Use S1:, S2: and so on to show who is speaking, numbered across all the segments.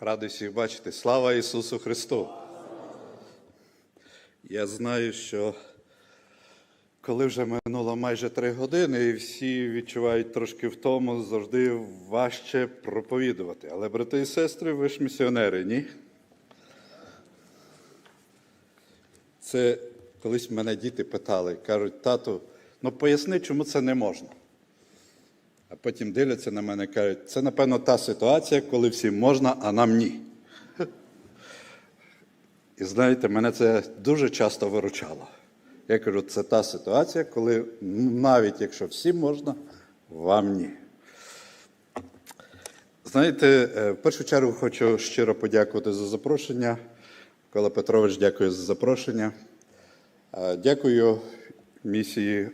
S1: Радий всіх бачити. Слава Ісусу Христу! Я знаю, що коли вже минуло майже три години, і всі відчувають трошки втому, завжди важче проповідувати. Але, брати і сестри, ви ж місіонери, ні? Це колись мене діти питали, кажуть, тату, ну поясни, чому це не можна. А потім дивляться на мене і кажуть, це, напевно, та ситуація, коли всім можна, а нам ні. І знаєте, мене це дуже часто виручало. Я кажу, це та ситуація, коли навіть якщо всім можна, вам ні. Знаєте, е, в першу чергу хочу щиро подякувати за запрошення. Микола Петрович, дякую за запрошення. Е, Дякую місії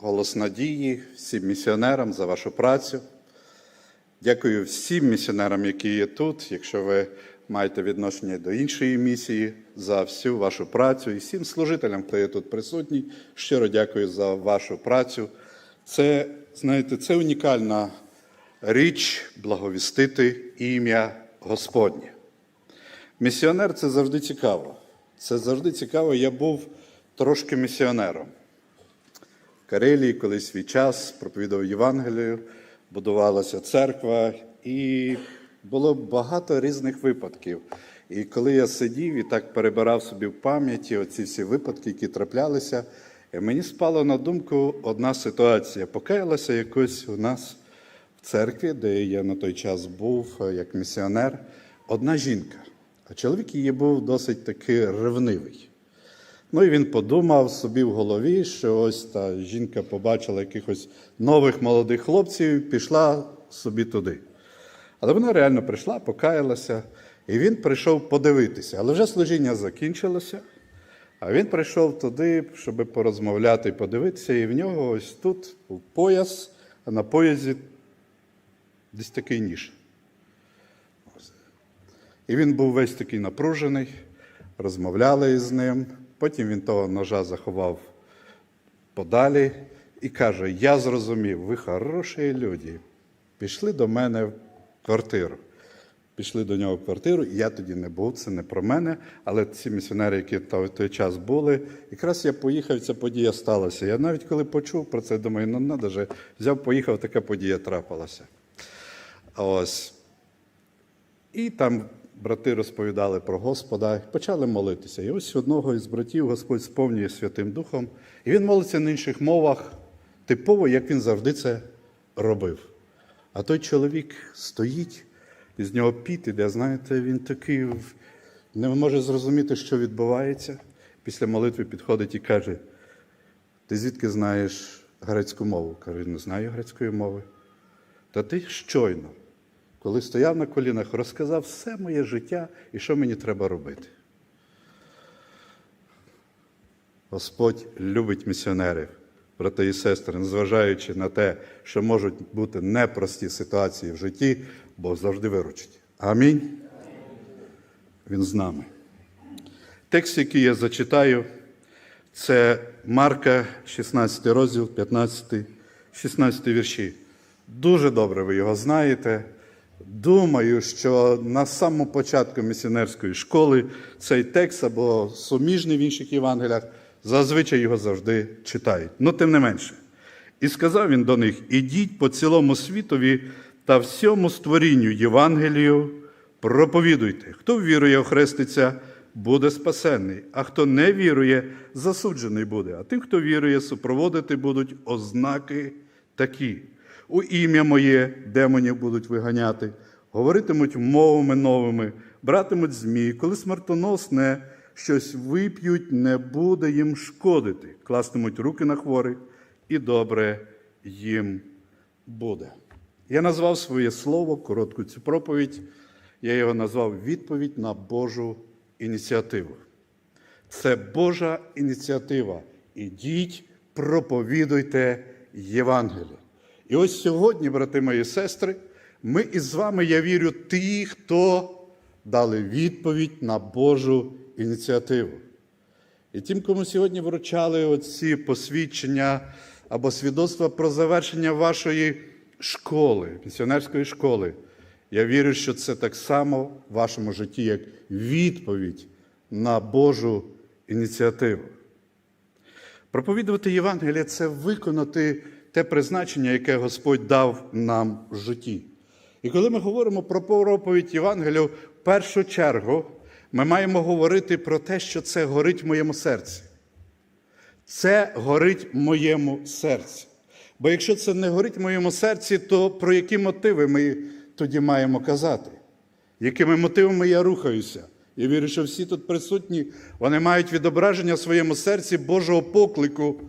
S1: Голос Надії, всім місіонерам за вашу працю. Дякую всім місіонерам, які є тут. Якщо ви маєте відношення до іншої місії, за всю вашу працю і всім служителям, хто є тут присутній. Щиро дякую за вашу працю. Це, знаєте, це унікальна річ благовістити ім'я Господнє. Місіонер це завжди цікаво. Це завжди цікаво. Я був трошки місіонером. Карелії колись свій час проповідав Євангелію, будувалася церква, і було багато різних випадків. І коли я сидів і так перебирав собі в пам'яті оці всі випадки, які траплялися, е, мені спала на думку одна ситуація. Покаялася якось у нас в церкві, де я на той час був е, як місіонер, одна жінка. А чоловік її був досить таки ревнивий. Ну і він подумав собі в голові, що ось та жінка побачила якихось нових молодих хлопців пішла собі туди. Але вона реально прийшла, покаялася, і він прийшов подивитися. Але вже служіння закінчилося, а він прийшов туди, щоб порозмовляти і подивитися, і в нього ось тут був пояс, а на поясі десь такий ніж. І він був весь такий напружений, розмовляли із ним. Потім він того ножа заховав подалі і каже: Я зрозумів, ви хороші люди. Пішли до мене в квартиру. Пішли до нього в квартиру, і я тоді не був, це не про мене. Але ці місіонери, які в той час були, якраз я поїхав, ця подія сталася. Я навіть коли почув про це, думаю, ну надо же, взяв, поїхав, така подія трапилася. Ось. І там брати розповідали про Господа почали молитися. І ось одного із братів Господь сповнює Святим Духом, і він молиться на інших мовах, типово, як він завжди це робив. А той чоловік стоїть, і з нього піт іде, знаєте, він такий не може зрозуміти, що відбувається. Після молитви підходить і каже: Ти звідки знаєш грецьку мову? Каже, не знаю грецької мови. Та ти щойно коли стояв на колінах, розказав все моє життя і що мені треба робити. Господь любить місіонерів, брати і сестри, незважаючи на те, що можуть бути непрості ситуації в житті, Бог завжди виручить. Амінь. Він з нами. Текст, який я зачитаю, це Марка, 16 розділ, 15, 16 вірші. Дуже добре ви його знаєте. Думаю, що на самому початку місіонерської школи цей текст або суміжний в інших Євангеліях, зазвичай його завжди читають. Ну, тим не менше. І сказав він до них: ідіть по цілому світові та всьому створінню Євангелію проповідуйте. Хто вірує, охреститься, буде спасенний, а хто не вірує, засуджений буде. А тим, хто вірує, супроводити будуть ознаки такі. У ім'я моє демонів будуть виганяти, говоритимуть мовами новими, братимуть змій, коли смертоносне щось вип'ють, не буде їм шкодити, кластимуть руки на хворих, і добре їм буде. Я назвав своє слово, коротку цю проповідь, я його назвав відповідь на Божу ініціативу. Це Божа ініціатива. Ідіть, проповідуйте Євангеліє. І ось сьогодні, брати мої сестри, ми із вами, я вірю, ті, хто дали відповідь на Божу ініціативу. І тим, кому сьогодні вручали оці посвідчення або свідоцтва про завершення вашої школи, місіонерської школи, Я вірю, що це так само в вашому житті, як відповідь на Божу ініціативу. Проповідувати Євангеліє це виконати те призначення, яке Господь дав нам в житті. І коли ми говоримо про проповідь Євангелію, в першу чергу ми маємо говорити про те, що це горить в моєму серці. Це горить в моєму серці. Бо якщо це не горить в моєму серці, то про які мотиви ми тоді маємо казати? Якими мотивами я рухаюся? Я вірю, що всі тут присутні, вони мають відображення в своєму серці Божого поклику,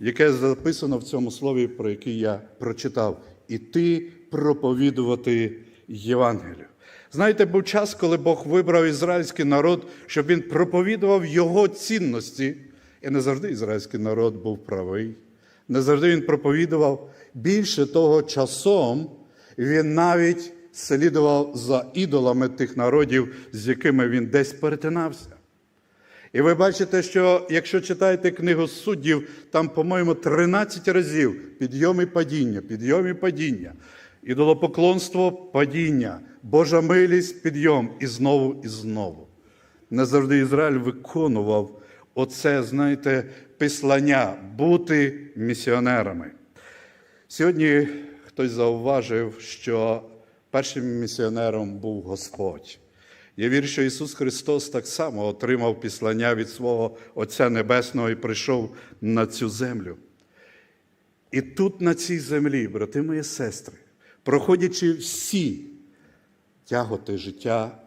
S1: яке записано в цьому слові, про яке я прочитав, іти проповідувати Євангелію. Знаєте, був час, коли Бог вибрав ізраїльський народ, щоб він проповідував його цінності. І не завжди ізраїльський народ був правий, не завжди він проповідував. Більше того, часом він навіть слідував за ідолами тих народів, з якими він десь перетинався. І ви бачите, що якщо читаєте книгу суддів, там, по-моєму, 13 разів підйом і падіння, підйом і падіння, ідолопоклонство падіння, Божа милість, підйом і знову і знову. Не завжди Ізраїль виконував оце, знаєте, післання бути місіонерами. Сьогодні хтось зауважив, що першим місіонером був Господь. Я вірю, що Ісус Христос так само отримав післання від свого Отця Небесного і прийшов на цю землю. І тут, на цій землі, брати мої сестри, проходячи всі тяготи життя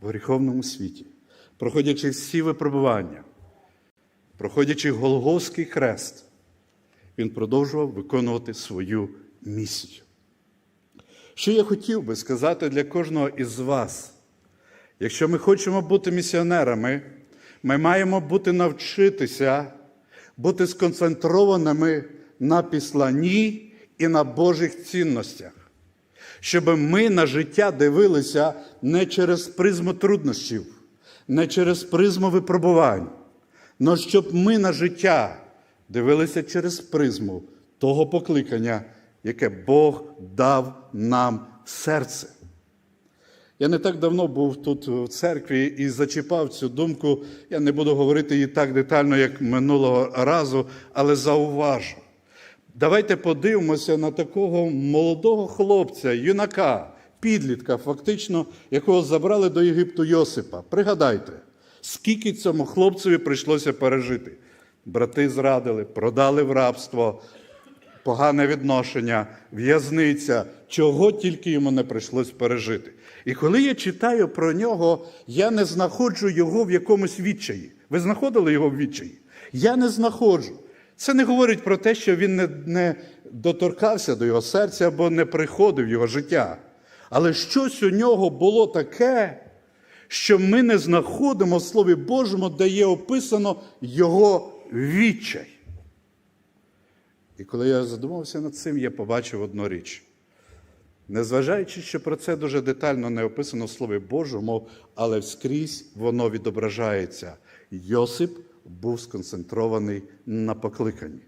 S1: в гріховному світі, проходячи всі випробування, проходячи Голгофський хрест, він продовжував виконувати свою місію. Що я хотів би сказати для кожного із вас? Якщо ми хочемо бути місіонерами, ми маємо бути навчитися бути сконцентрованими на післанні і на Божих цінностях, щоб ми на життя дивилися не через призму труднощів, не через призму випробувань, але щоб ми на життя дивилися через призму того покликання, яке Бог дав нам в серце. Я не так давно був тут в церкві і зачіпав цю думку. Я не буду говорити її так детально, як минулого разу, але зауважу. Давайте подивимося на такого молодого хлопця, юнака, підлітка, фактично, якого забрали до Єгипту Йосипа. Пригадайте, скільки цьому хлопцеві прийшлося пережити. Брати зрадили, продали в рабство, погане відношення, в'язниця, чого тільки йому не прийшлось пережити. І коли я читаю про нього, я не знаходжу його в якомусь відчаї. Ви знаходили його в відчаї? Я не знаходжу. Це не говорить про те, що він не, не доторкався до його серця або не приходив в його життя. Але щось у нього було таке, що ми не знаходимо в Слові Божому, де є описано його відчай. І коли я задумався над цим, я побачив одну річ. Незважаючи, що про це дуже детально не описано в Слові Божому, але вскрізь воно відображається. Йосип був сконцентрований на покликанні.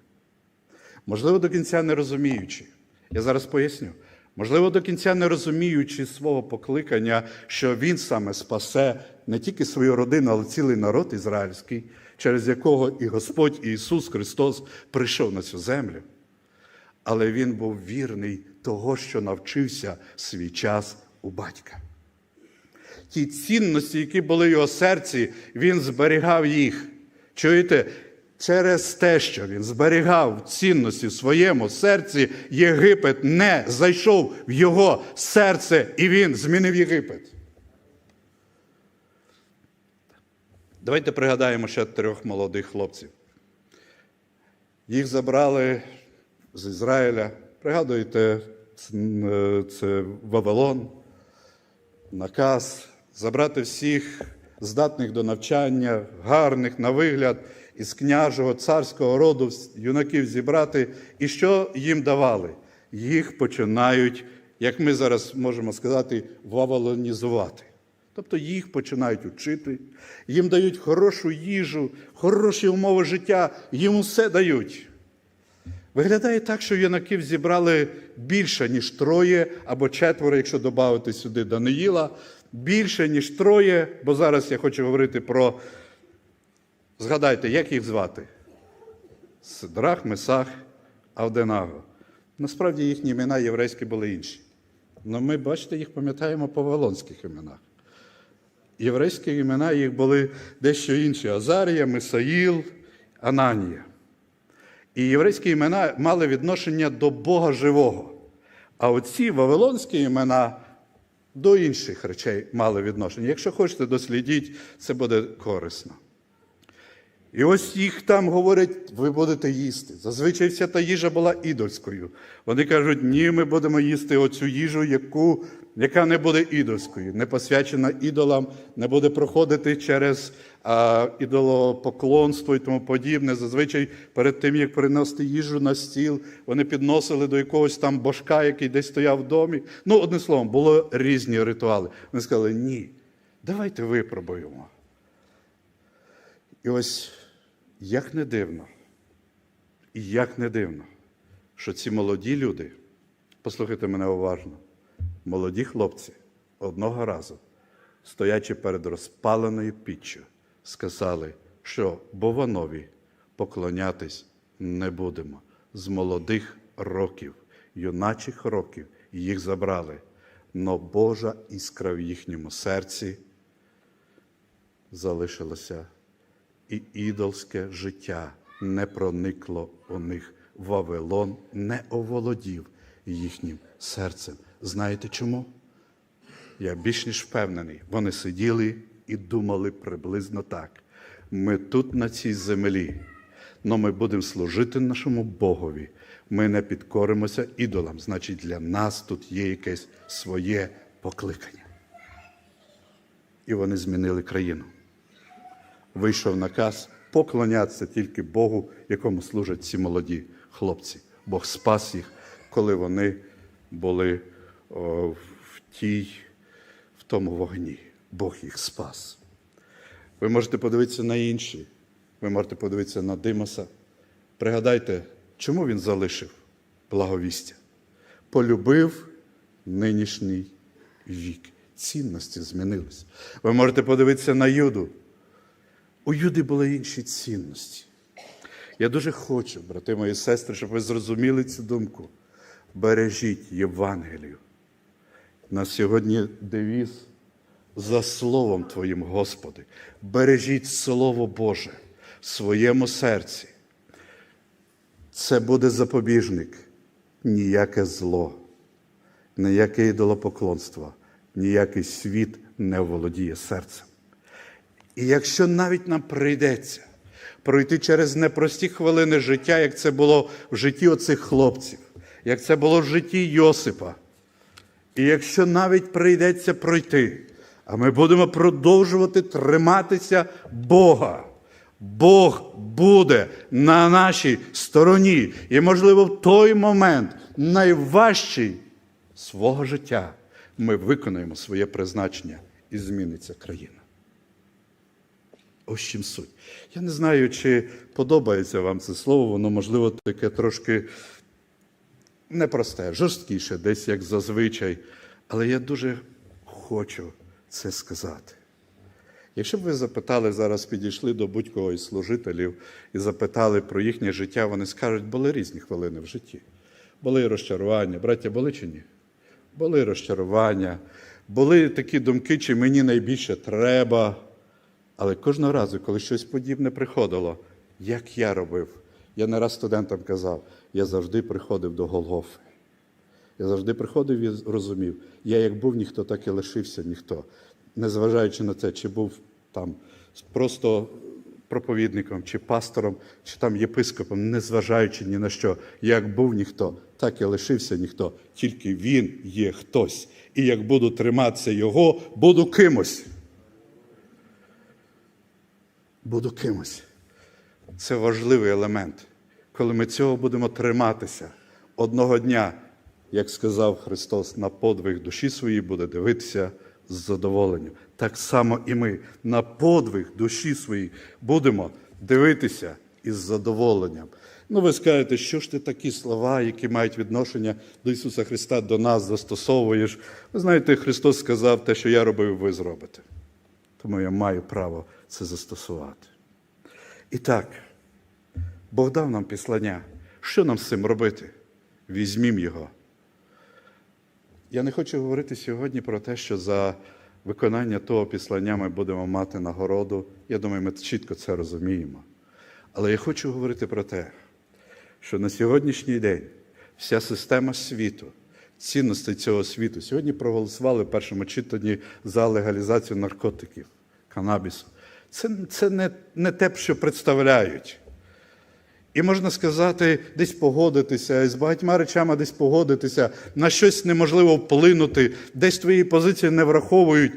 S1: Можливо, до кінця не розуміючи. Я зараз поясню. Можливо, до кінця не розуміючи свого покликання, що він саме спасе не тільки свою родину, але цілий народ ізраїльський, через якого і Господь і Ісус Христос прийшов на цю землю. Але він був вірний того, що навчився свій час у батька. Ті цінності, які були в його серці, він зберігав їх. Чуєте? Через те, що він зберігав цінності в своєму серці, Єгипет не зайшов в його серце, і він змінив Єгипет. Давайте пригадаємо ще трьох молодих хлопців. Їх забрали з Ізраїля. Пригадуєте, це Вавилон, наказ забрати всіх здатних до навчання, гарних на вигляд, із княжого царського роду юнаків зібрати. І що їм давали? Їх починають, як ми зараз можемо сказати, вавилонізувати. Тобто їх починають учити, їм дають хорошу їжу, хороші умови життя, їм усе дають. Виглядає так, що юнаків зібрали більше, ніж троє або четверо, якщо додати сюди Даниїла. Більше, ніж троє, бо зараз я хочу говорити про. Згадайте, як їх звати? Сидрах, Месах, Авденаго. Насправді їхні імена єврейські були інші. Але ми, бачите, їх пам'ятаємо по вавилонських іменах. Єврейські імена їх були дещо інші: Азарія, Мисаїл, Ананія. І єврейські імена мали відношення до Бога живого. А оці вавилонські імена до інших речей мали відношення. Якщо хочете, дослідіть, це буде корисно. І ось їх там говорять, ви будете їсти. Зазвичай вся та їжа була ідольською. Вони кажуть, ні, ми будемо їсти оцю їжу, яку, яка не буде ідольською, не посвячена ідолам, не буде проходити через а, ідолопоклонство і тому подібне. Зазвичай перед тим, як приносити їжу на стіл, вони підносили до якогось там божка, який десь стояв в домі. Ну, одним словом, були різні ритуали. Вони сказали, ні, давайте випробуємо. І ось як не дивно, і як не дивно, що ці молоді люди, послухайте мене уважно, молоді хлопці одного разу, стоячи перед розпаленою піччю, сказали, що Бованові поклонятись не будемо. З молодих років, юначих років їх забрали, но Божа іскра в їхньому серці залишилося і ідолське життя не проникло у них. Вавилон не оволодів їхнім серцем. Знаєте чому? Я більш ніж впевнений, вони сиділи і думали приблизно так. Ми тут на цій землі, але ми будемо служити нашому Богові. Ми не підкоримося ідолам. Значить, для нас тут є якесь своє покликання. І вони змінили країну вийшов наказ поклонятися тільки Богу, якому служать ці молоді хлопці. Бог спас їх, коли вони були в тій, в тому вогні. Бог їх спас. Ви можете подивитися на інші, ви можете подивитися на Димоса. Пригадайте, чому він залишив благовістя? Полюбив нинішній вік. Цінності змінились. Ви можете подивитися на Юду. У Юди були інші цінності. Я дуже хочу, брати мої сестри, щоб ви зрозуміли цю думку. Бережіть Євангелію. На сьогодні девіз за Словом Твоїм, Господи. Бережіть Слово Боже в своєму серці. Це буде запобіжник, ніяке зло, ніяке ідолопоклонство, ніякий світ не володіє серцем. І якщо навіть нам прийдеться пройти через непрості хвилини життя, як це було в житті оцих хлопців, як це було в житті Йосипа, і якщо навіть прийдеться пройти, а ми будемо продовжувати триматися Бога. Бог буде на нашій стороні. І, можливо, в той момент найважчий свого життя ми виконаємо своє призначення і зміниться країна. Ось чим суть. Я не знаю, чи подобається вам це слово, воно, можливо, таке трошки непросте, жорсткіше, десь як зазвичай. Але я дуже хочу це сказати. Якщо б ви запитали зараз, підійшли до будь-кого із служителів і запитали про їхнє життя, вони скажуть, були різні хвилини в житті. Були розчарування. Браття, були чи ні? Були розчарування, були такі думки, чи мені найбільше треба. Але кожного разу, коли щось подібне приходило, як я робив, я не раз студентам казав, я завжди приходив до Голгофи. Я завжди приходив і розумів, я як був ніхто, так і лишився ніхто. Незважаючи на це, чи був там просто проповідником, чи пастором, чи там єпископом, незважаючи ні на що, як був ніхто, так і лишився ніхто. Тільки він є хтось. І як буду триматися його, буду кимось буду кимось. Це важливий елемент. Коли ми цього будемо триматися, одного дня, як сказав Христос, на подвиг душі своїй буде дивитися з задоволенням. Так само і ми на подвиг душі своїй будемо дивитися із задоволенням. Ну, ви скажете, що ж ти такі слова, які мають відношення до Ісуса Христа, до нас застосовуєш. Ви знаєте, Христос сказав, те, що я робив, ви зробите. Тому я маю право це застосувати. І так, Бог дав нам післання. Що нам з цим робити? Візьмім його. Я не хочу говорити сьогодні про те, що за виконання того післання ми будемо мати нагороду. Я думаю, ми чітко це розуміємо. Але я хочу говорити про те, що на сьогоднішній день вся система світу, цінностей цього світу, сьогодні проголосували в першому читанні за легалізацію наркотиків, канабісу. Це, це не, не те, що представляють. І можна сказати, десь погодитися, з багатьма речами десь погодитися, на щось неможливо вплинути, десь твої позиції не враховують.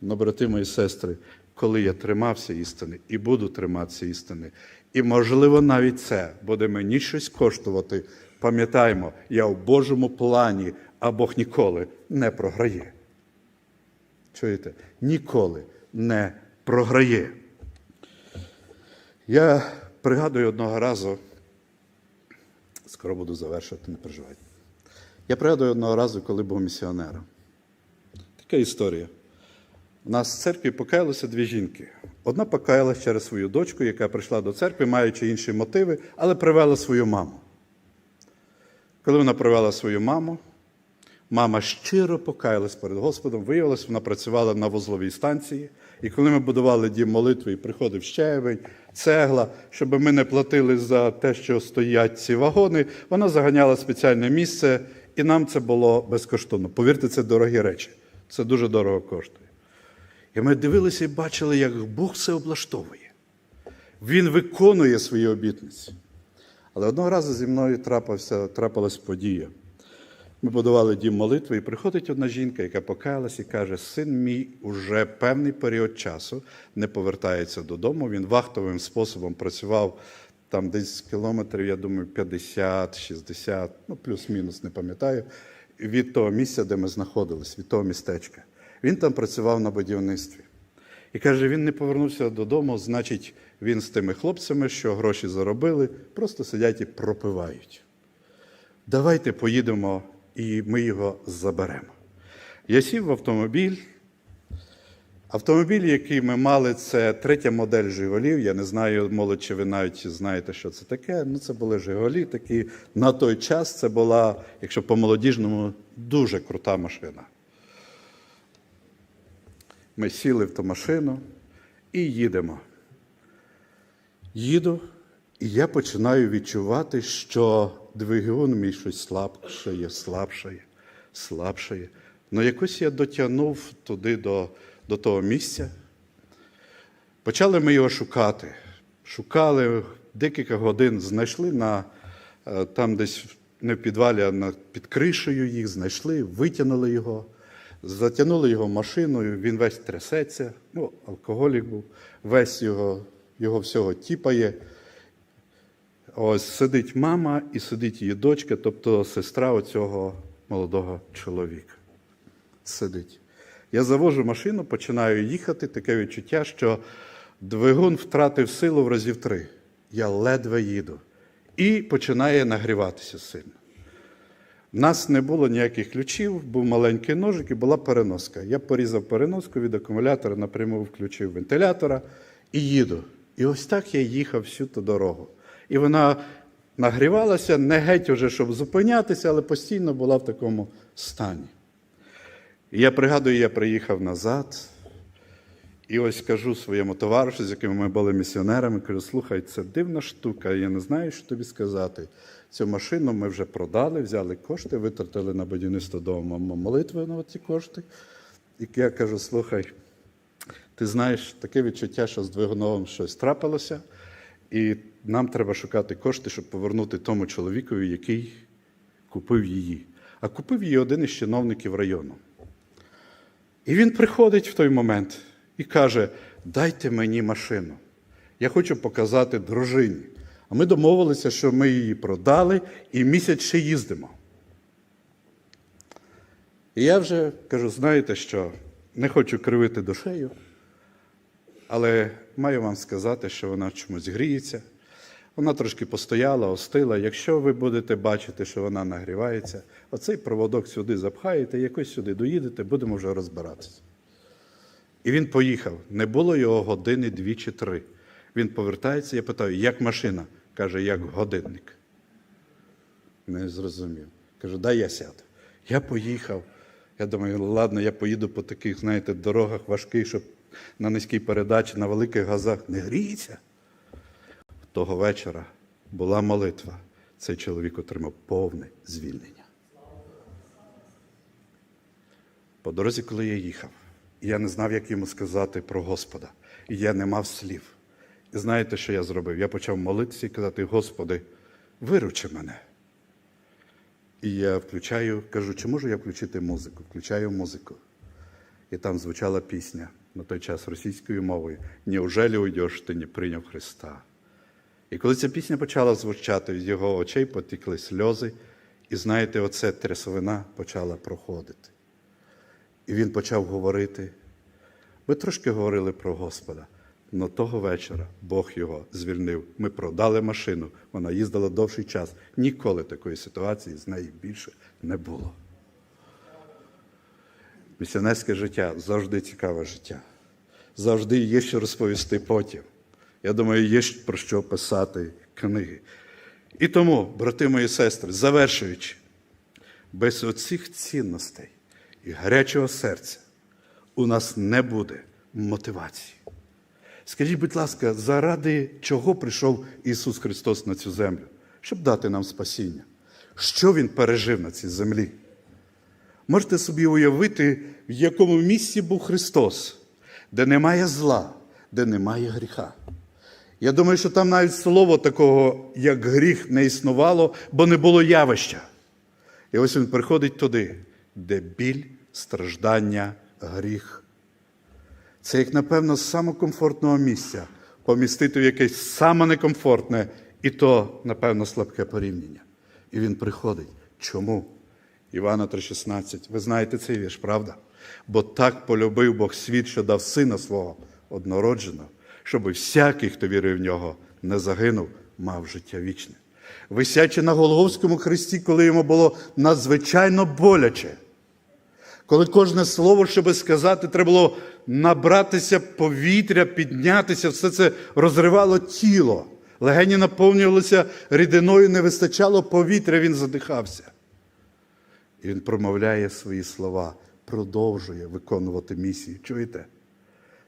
S1: Но, брати мої сестри, коли я тримався істини і буду триматися істини, і, можливо, навіть це буде мені щось коштувати, пам'ятаємо, я в Божому плані, а Бог ніколи не програє. Чуєте? Ніколи не програє. Я пригадую одного разу, скоро буду завершувати, не переживайте. Я пригадую одного разу, коли був місіонером. Така історія. У нас в церкві покаялися дві жінки. Одна покаялась через свою дочку, яка прийшла до церкви, маючи інші мотиви, але привела свою маму. Коли вона привела свою маму, мама щиро покаялась перед Господом, виявилось, вона працювала на вузловій станції. І коли ми будували дім молитви, і приходив щебень, цегла, щоб ми не платили за те, що стоять ці вагони, вона заганяла спеціальне місце, і нам це було безкоштовно. Повірте, це дорогі речі. Це дуже дорого коштує. І ми дивилися і бачили, як Бог це облаштовує. Він виконує свої обітниці. Але одного разу зі мною трапився, трапилась подія. Ми будували дім молитви, і приходить одна жінка, яка покаялась і каже: син мій уже певний період часу не повертається додому. Він вахтовим способом працював там десь кілометрів, я думаю, 50, 60, ну плюс-мінус, не пам'ятаю, від того місця, де ми знаходились, від того містечка. Він там працював на будівництві. І каже, він не повернувся додому, значить, він з тими хлопцями, що гроші заробили, просто сидять і пропивають. Давайте поїдемо і ми його заберемо. Я сів в автомобіль. Автомобіль, який ми мали, це третя модель Жигулів. Я не знаю, молодь, чи ви навіть знаєте, що це таке. Ну, це були Жигулі такі. На той час це була, якщо по-молодіжному, дуже крута машина. Ми сіли в ту машину і їдемо. Їду, і я починаю відчувати, що двигун мій щось слабшає, слабшає, слабшає. Ну якось я дотягнув туди до, до того місця. Почали ми його шукати. Шукали декілька годин, знайшли на, е, там десь не в підвалі, а під кришею їх, знайшли, витягнули його, затягнули його машиною, він весь трясеться, ну, алкоголік був, весь його, його всього тіпає. Ось сидить мама і сидить її дочка, тобто сестра оцього молодого чоловіка. Сидить. Я завожу машину, починаю їхати, таке відчуття, що двигун втратив силу в разів три. Я ледве їду. І починає нагріватися сильно. У нас не було ніяких ключів, був маленький ножик і була переноска. Я порізав переноску від акумулятора, напряму включив вентилятора і їду. І ось так я їхав всю ту дорогу. І вона нагрівалася не геть уже, щоб зупинятися, але постійно була в такому стані. І я пригадую, я приїхав назад, і ось кажу своєму товаришу, з яким ми були місіонерами, кажу, слухай, це дивна штука, я не знаю, що тобі сказати. Цю машину ми вже продали, взяли кошти, витратили на будівництво дому молитви на ці кошти. І я кажу, слухай, ти знаєш, таке відчуття, що з двигуном щось трапилося, і нам треба шукати кошти, щоб повернути тому чоловікові, який купив її. А купив її один із чиновників району. І він приходить в той момент і каже: дайте мені машину. Я хочу показати дружині. А ми домовилися, що ми її продали і місяць ще їздимо. І я вже кажу: знаєте що, не хочу кривити душею, але маю вам сказати, що вона чомусь гріється. Вона трошки постояла, остила. Якщо ви будете бачити, що вона нагрівається, оцей проводок сюди запхаєте, якось сюди доїдете, будемо вже розбиратися. І він поїхав. Не було його години дві чи три. Він повертається, я питаю, як машина? Каже, як годинник. Не зрозумів. Кажу, дай я сяду. Я поїхав. Я думаю, ладно, я поїду по таких, знаєте, дорогах важких, щоб на низькій передачі, на великих газах не гріється. Того вечора була молитва. Цей чоловік отримав повне звільнення. По дорозі, коли я їхав, я не знав, як йому сказати про Господа. І я не мав слів. І знаєте, що я зробив? Я почав молитися і казати: Господи, виручи мене. І я включаю, кажу, чи можу я включити музику? Включаю музику. І там звучала пісня на той час російською мовою Неужели уйдеш ти не прийняв Христа? І коли ця пісня почала звучати, з його очей потекли сльози, і знаєте, оце трясовина почала проходити. І він почав говорити. Ми трошки говорили про Господа. Но того вечора Бог його звільнив. Ми продали машину, вона їздила довший час. Ніколи такої ситуації з нею більше не було. Місіонерське життя завжди цікаве життя. Завжди є що розповісти потім. Я думаю, є про що писати книги. І тому, брати мої сестри, завершуючи, без оцих цінностей і гарячого серця у нас не буде мотивації. Скажіть, будь ласка, заради чого прийшов Ісус Христос на цю землю? Щоб дати нам спасіння. Що Він пережив на цій землі? Можете собі уявити, в якому місці був Христос, де немає зла, де немає гріха. Я думаю, що там навіть слово такого, як гріх, не існувало, бо не було явища. І ось він приходить туди, де біль, страждання, гріх. Це як, напевно, з самого комфортного місця помістити в якесь саме некомфортне, і то, напевно, слабке порівняння. І він приходить. Чому? Івана 3,16. Ви знаєте цей вірш, правда? Бо так полюбив Бог світ, що дав сина свого однородженого, щоб всякий, хто вірив в нього, не загинув, мав життя вічне. Висячи на Голговському хресті, коли йому було надзвичайно боляче. Коли кожне слово, щоб сказати, треба було набратися повітря, піднятися, все це розривало тіло. Легені наповнювалися рідиною, не вистачало повітря, він задихався. І він промовляє свої слова, продовжує виконувати місію. Чуєте?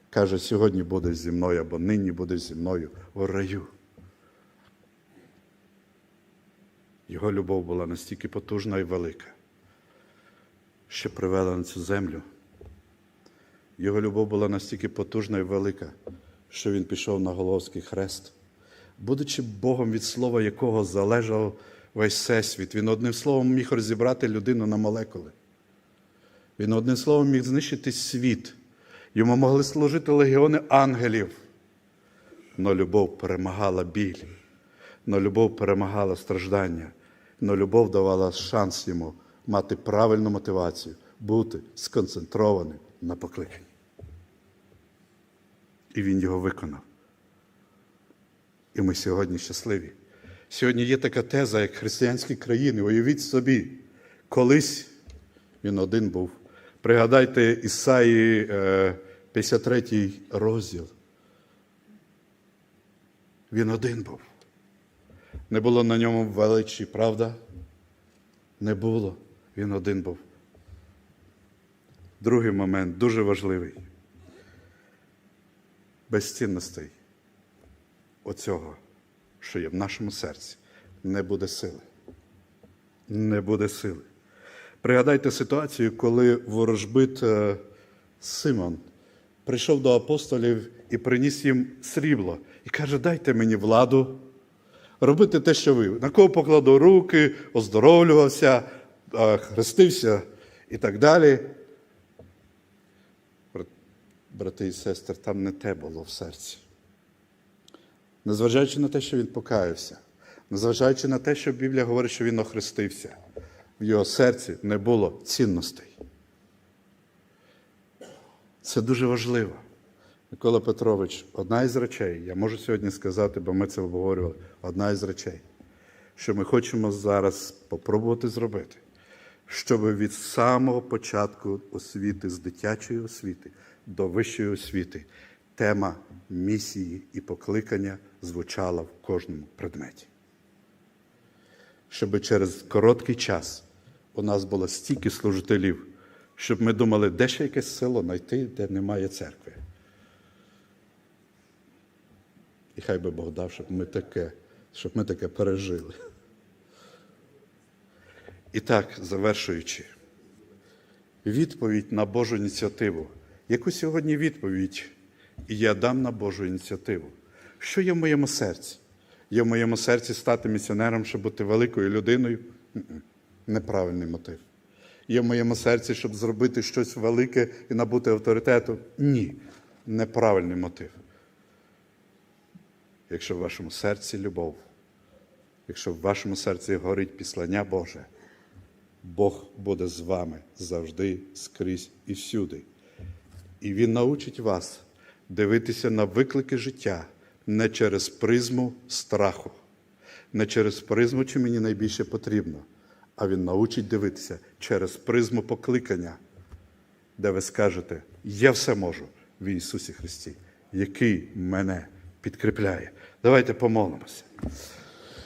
S1: Каже, сьогодні будеш зі мною або нині будеш зі мною в раю. Його любов була настільки потужна і велика, що привела на цю землю. Його любов була настільки потужна і велика, що він пішов на Головський хрест, будучи Богом, від слова якого залежав весь всесвіт. Він одним словом міг розібрати людину на молекули. Він одним словом міг знищити світ. Йому могли служити легіони ангелів. Но любов перемагала біль, но любов перемагала страждання, но любов давала шанс йому мати правильну мотивацію, бути сконцентрованим на покликанні. І він його виконав. І ми сьогодні щасливі. Сьогодні є така теза, як християнські країни. Уявіть собі, колись він один був. Пригадайте Ісаї 53 розділ. Він один був. Не було на ньому величі, правда? Не було. Він один був. Другий момент дуже важливий. Без цінностей оцього, що є в нашому серці, не буде сили. Не буде сили. Пригадайте ситуацію, коли ворожбит е, Симон прийшов до апостолів і приніс їм срібло і каже: дайте мені владу робити те, що ви. На кого покладу руки, оздоровлювався, е, хрестився і так далі. Брати і сестри, там не те було в серці. Незважаючи на те, що він покаявся, незважаючи на те, що Біблія говорить, що він охрестився, в його серці не було цінностей. Це дуже важливо. Микола Петрович, одна із речей, я можу сьогодні сказати, бо ми це обговорювали, одна із речей, що ми хочемо зараз попробувати зробити, щоб від самого початку освіти, з дитячої освіти до вищої освіти, тема місії і покликання звучала в кожному предметі. Щоб через короткий час у нас було стільки служителів, щоб ми думали, де ще якесь село знайти, де немає церкви. І хай би Бог дав, щоб ми таке, щоб ми таке пережили. І так, завершуючи, відповідь на Божу ініціативу. Яку сьогодні відповідь я дам на Божу ініціативу? Що є в моєму серці? Є в моєму серці стати місіонером, щоб бути великою людиною? Неправильний мотив. Є в моєму серці, щоб зробити щось велике і набути авторитету? Ні. Неправильний мотив. Якщо в вашому серці любов, якщо в вашому серці горить післання Боже, Бог буде з вами завжди, скрізь і всюди. І Він научить вас дивитися на виклики життя не через призму страху, не через призму, чи мені найбільше потрібно, а Він научить дивитися через призму покликання, де ви скажете: Я все можу в Ісусі Христі, який мене підкріпляє. Давайте помолимося.